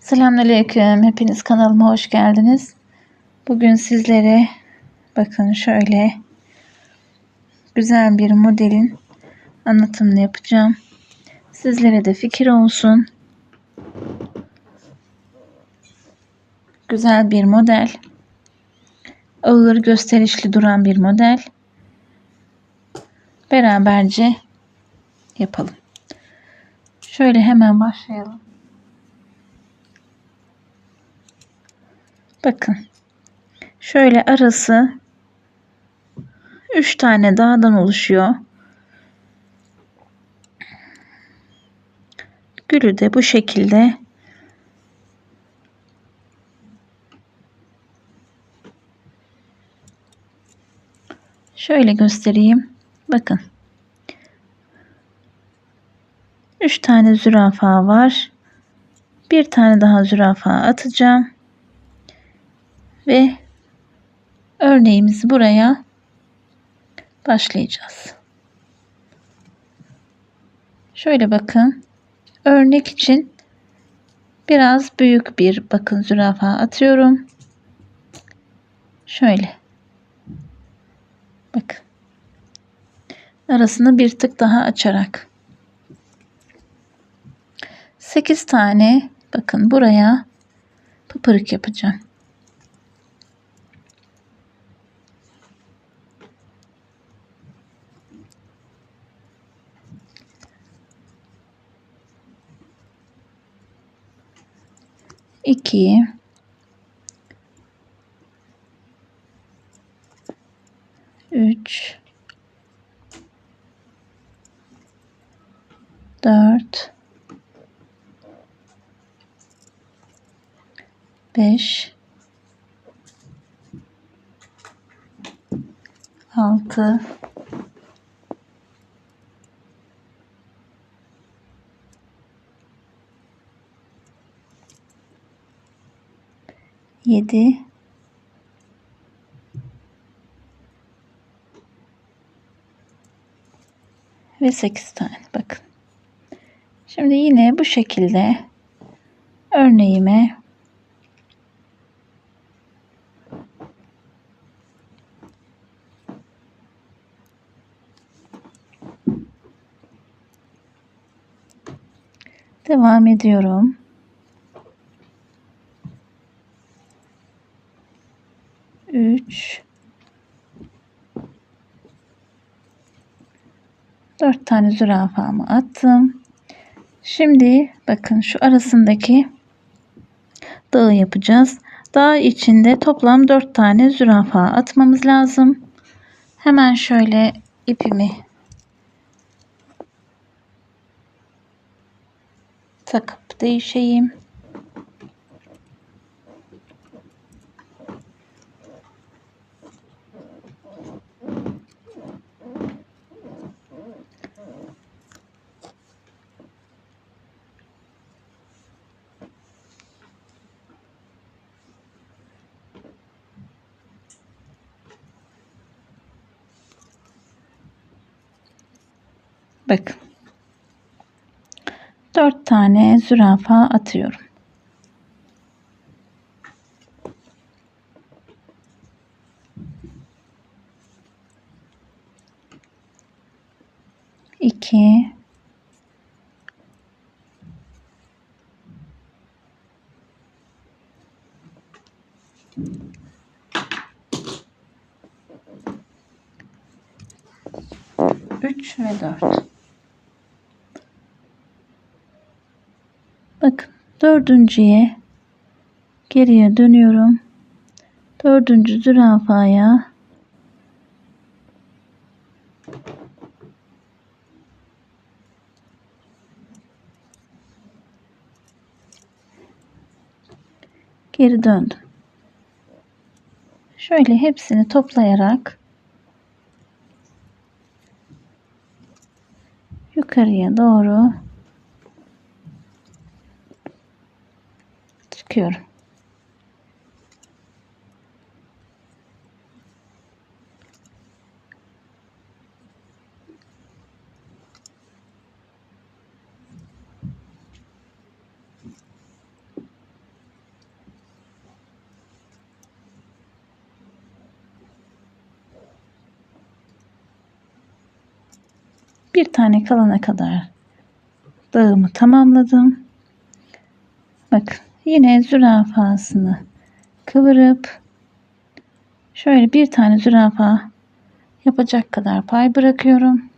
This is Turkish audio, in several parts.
Selamünaleyküm. Hepiniz kanalıma hoş geldiniz. Bugün sizlere bakın şöyle güzel bir modelin anlatımını yapacağım. Sizlere de fikir olsun. Güzel bir model. Ağır gösterişli duran bir model. Beraberce yapalım. Şöyle hemen başlayalım. Bakın. Şöyle arası 3 tane dağdan oluşuyor. Gülü de bu şekilde Şöyle göstereyim. Bakın. 3 tane zürafa var. Bir tane daha zürafa atacağım. Ve örneğimizi buraya başlayacağız. Şöyle bakın. Örnek için biraz büyük bir bakın zürafa atıyorum. Şöyle. Bakın. Arasını bir tık daha açarak. 8 tane bakın buraya pıpırık yapacağım. İki. Üç. Dört. Beş. Altı yedi ve sekiz tane bakın. Şimdi yine bu şekilde örneğime devam ediyorum. 3 4 tane zürafamı attım. Şimdi bakın şu arasındaki dağı yapacağız. Dağ içinde toplam 4 tane zürafa atmamız lazım. Hemen şöyle ipimi takıp değişeyim. Bakın. Dört tane zürafa atıyorum. İki. Üç ve dört. Bakın dördüncüye geriye dönüyorum. Dördüncü zürafaya geri döndüm. Şöyle hepsini toplayarak yukarıya doğru çekiyorum. bir tane kalana kadar dağımı tamamladım. Bakın yine zürafasını kıvırıp şöyle bir tane zürafa yapacak kadar pay bırakıyorum.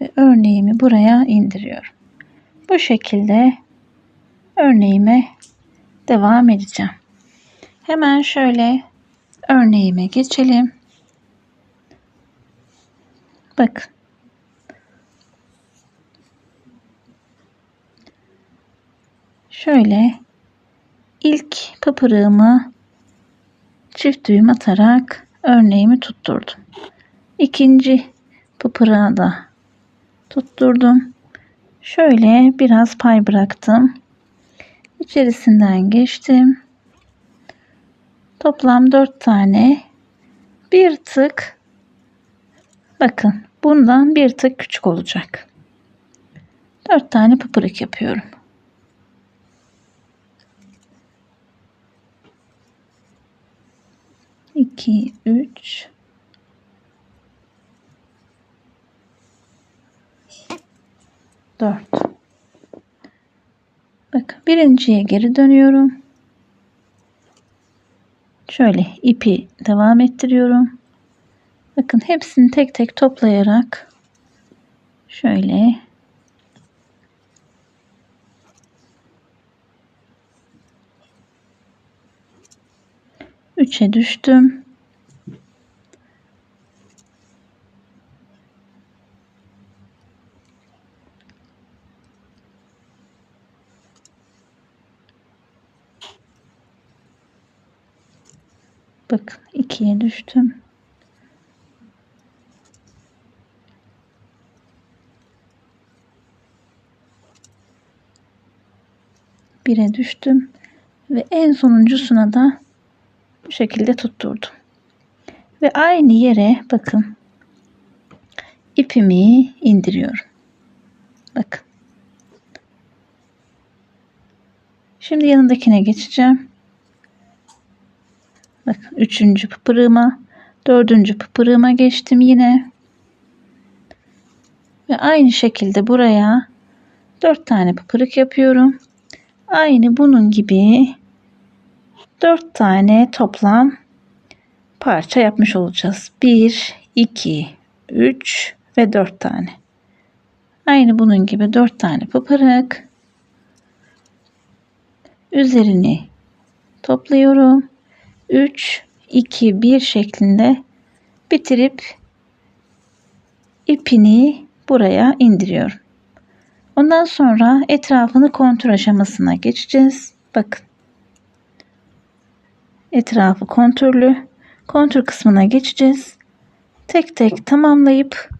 Ve örneğimi buraya indiriyorum. Bu şekilde örneğime devam edeceğim. Hemen şöyle örneğime geçelim. Bakın. Şöyle ilk pıpırığımı çift düğüm atarak örneğimi tutturdum. İkinci pıpırığa da tutturdum. Şöyle biraz pay bıraktım. İçerisinden geçtim. Toplam 4 tane bir tık bakın bundan bir tık küçük olacak. 4 tane pıpırık yapıyorum. İki, üç, dört. Bakın birinciye geri dönüyorum. Şöyle ipi devam ettiriyorum. Bakın hepsini tek tek toplayarak şöyle üçe düştüm. Bakın ikiye düştüm. Bire düştüm ve en sonuncusuna da bu şekilde tutturdum. Ve aynı yere bakın ipimi indiriyorum. Bakın. Şimdi yanındakine geçeceğim. Bak üçüncü pıpırığıma, dördüncü pıpırığıma geçtim yine. Ve aynı şekilde buraya dört tane pıpırık yapıyorum. Aynı bunun gibi dört tane toplam parça yapmış olacağız. Bir, iki, üç ve dört tane. Aynı bunun gibi dört tane pıpırık. Üzerini topluyorum. 3, 2, 1 şeklinde bitirip ipini buraya indiriyorum. Ondan sonra etrafını kontrol aşamasına geçeceğiz. Bakın. Etrafı kontrollü. Kontur kısmına geçeceğiz. Tek tek tamamlayıp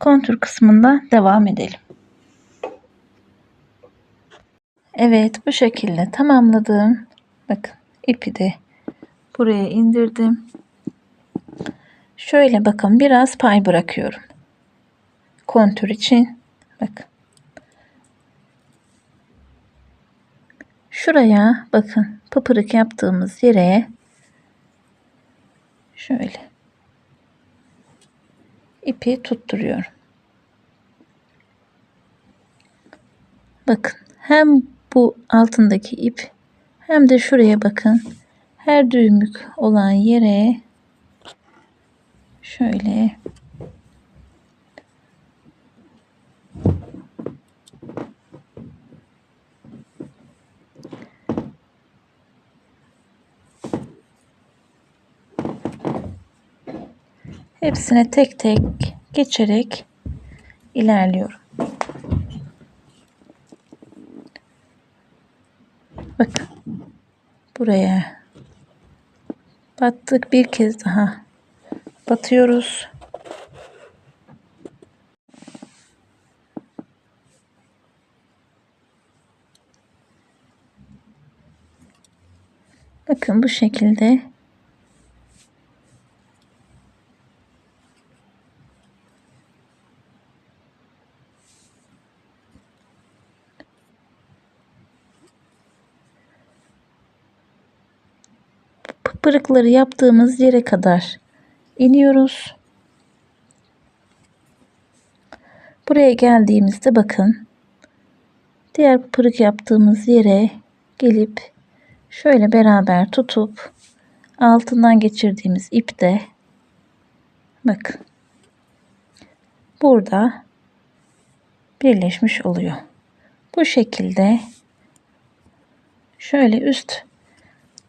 kontur kısmında devam edelim. Evet bu şekilde tamamladım. Bakın ipi de buraya indirdim. Şöyle bakın biraz pay bırakıyorum. Kontür için. Bakın. Şuraya bakın pıpırık yaptığımız yere şöyle ipi tutturuyorum. Bakın hem bu altındaki ip hem de şuraya bakın her düğümlük olan yere şöyle hepsine tek tek geçerek ilerliyorum. Bakın buraya battık bir kez daha batıyoruz. Bakın bu şekilde pıpırıkları yaptığımız yere kadar iniyoruz. Buraya geldiğimizde bakın diğer pırık yaptığımız yere gelip şöyle beraber tutup altından geçirdiğimiz ipte bakın burada birleşmiş oluyor. Bu şekilde şöyle üst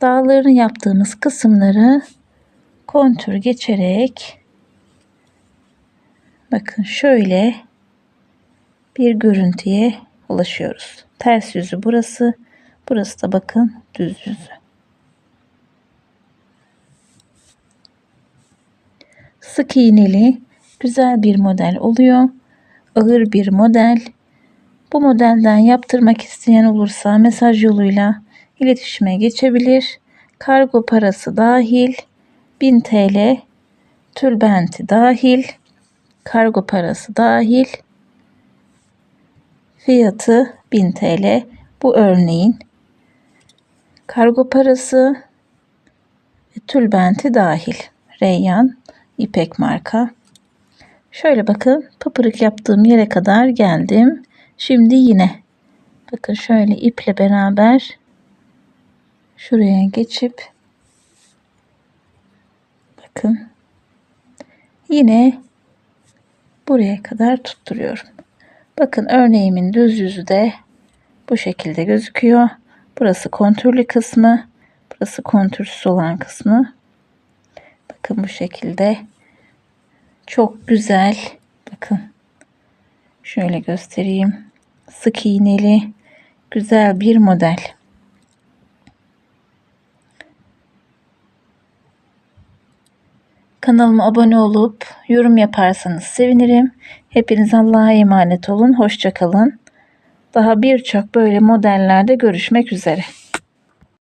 dağlarını yaptığımız kısımları kontür geçerek bakın şöyle bir görüntüye ulaşıyoruz. Ters yüzü burası. Burası da bakın düz yüzü. Sık iğneli güzel bir model oluyor. Ağır bir model. Bu modelden yaptırmak isteyen olursa mesaj yoluyla iletişime geçebilir. Kargo parası dahil. 1000 TL tülbenti dahil. Kargo parası dahil. Fiyatı 1000 TL bu örneğin kargo parası ve tülbenti dahil. Reyyan İpek marka. Şöyle bakın pıpırık yaptığım yere kadar geldim. Şimdi yine bakın şöyle iple beraber şuraya geçip bakın yine buraya kadar tutturuyorum. Bakın örneğimin düz yüzü de bu şekilde gözüküyor. Burası kontürlü kısmı. Burası kontürsüz olan kısmı. Bakın bu şekilde. Çok güzel. Bakın. Şöyle göstereyim. Sık iğneli güzel bir model. Kanalıma abone olup yorum yaparsanız sevinirim. Hepiniz Allah'a emanet olun. Hoşçakalın. Daha birçok böyle modellerde görüşmek üzere.